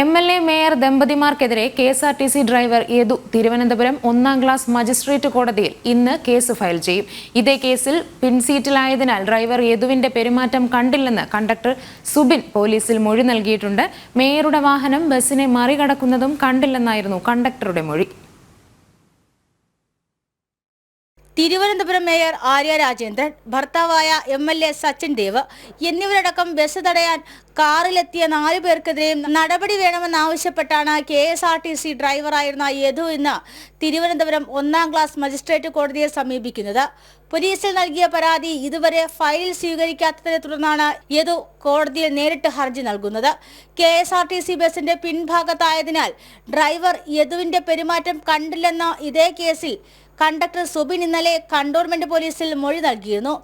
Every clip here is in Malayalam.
M L A mayor ദമ്പതിമാർക്കെതിരെ K S R T C driver Yadu Thiruvananthapuram ഒന്നാം ക്ലാസ് മജിസ്ട്രേറ്റ് കോടതിയിൽ ഇന്ന് കേസ് ഫയൽ ചെയ്യും. ഇതേ കേസിൽ പിൻസീറ്റിലായതിനാൽ ഡ്രൈവർ യദുവിന്റെ പെരുമാറ്റം കണ്ടില്ലെന്ന് കണ്ടക്ടർ സുബിൻ പോലീസിൽ മൊഴി നൽകിയിട്ടുണ്ട്. മേയറുടെ വാഹനം ബസ്സിനെ മറികടക്കുന്നതും കണ്ടില്ലെന്നായിരുന്നു കണ്ടക്ടറുടെ മൊഴി. തിരുവനന്തപുരം മേയർ ആര്യ രാജേന്ദ്രൻ ഭർത്താവായ M L A Sachin Dev എന്നിവരടക്കം bus തടയാൻ കാറിലെത്തിയ നാലു പേർക്കെതിരെയും നടപടി വേണമെന്നാവശ്യപ്പെട്ടാണ് K S R T C ഡ്രൈവറായിരുന്ന Yadu ഇന്ന് തിരുവനന്തപുരം ഒന്നാം ക്ലാസ് മജിസ്ട്രേറ്റ് കോടതിയെ സമീപിക്കുന്നത്. പോലീസിൽ നൽകിയ പരാതി ഇതുവരെ ഫയൽ സ്വീകരിക്കാത്തതിനെ തുടർന്നാണ് യദു കോടതിയിൽ നേരിട്ട് ഹർജി നൽകുന്നത്. K S R T C ബസിന്റെ പിൻഭാഗത്തായതിനാൽ ഡ്രൈവർ യദുവിന്റെ പെരുമാറ്റം കണ്ടില്ലെന്ന ഇതേ കേസിൽ കണ്ടക്ടർ സുബിൻ ഇന്നലെ കണ്ടോൺമെന്റ് പോലീസിൽ മൊഴി നൽകിയിരുന്നു.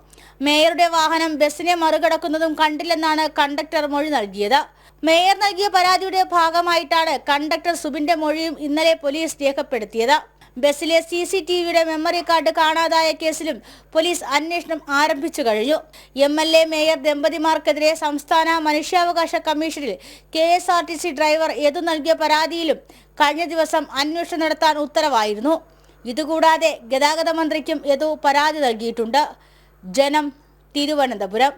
മേയറുടെ വാഹനം ബസ്സിനെ മറികടക്കുന്നതും കണ്ടില്ലെന്നാണ് കണ്ടക്ടർ മൊഴി നൽകിയത്. മേയർ നൽകിയ പരാതിയുടെ ഭാഗമായിട്ടാണ് കണ്ടക്ടർ സുബിന്റെ മൊഴിയും ഇന്നലെ പോലീസ് രേഖപ്പെടുത്തിയത്. ബസ്സിലെ സി സി ടി വിയുടെ മെമ്മറി കാർഡ് കാണാതായ കേസിലും പോലീസ് അന്വേഷണം ആരംഭിച്ചു കഴിഞ്ഞു. എം എൽ എ മേയർ ദമ്പതിമാർക്കെതിരെ സംസ്ഥാന മനുഷ്യാവകാശ കമ്മീഷനിൽ K S R T C driver ഏതു നൽകിയ പരാതിയിലും കഴിഞ്ഞ ദിവസം അന്വേഷണം നടത്താൻ ഉത്തരവായിരുന്നു. ഇതുകൂടാതെ ഗതാഗത മന്ത്രിക്കും യദു പരാതി നൽകിയിട്ടുണ്ട്. ജനം തിരുവനന്തപുരം.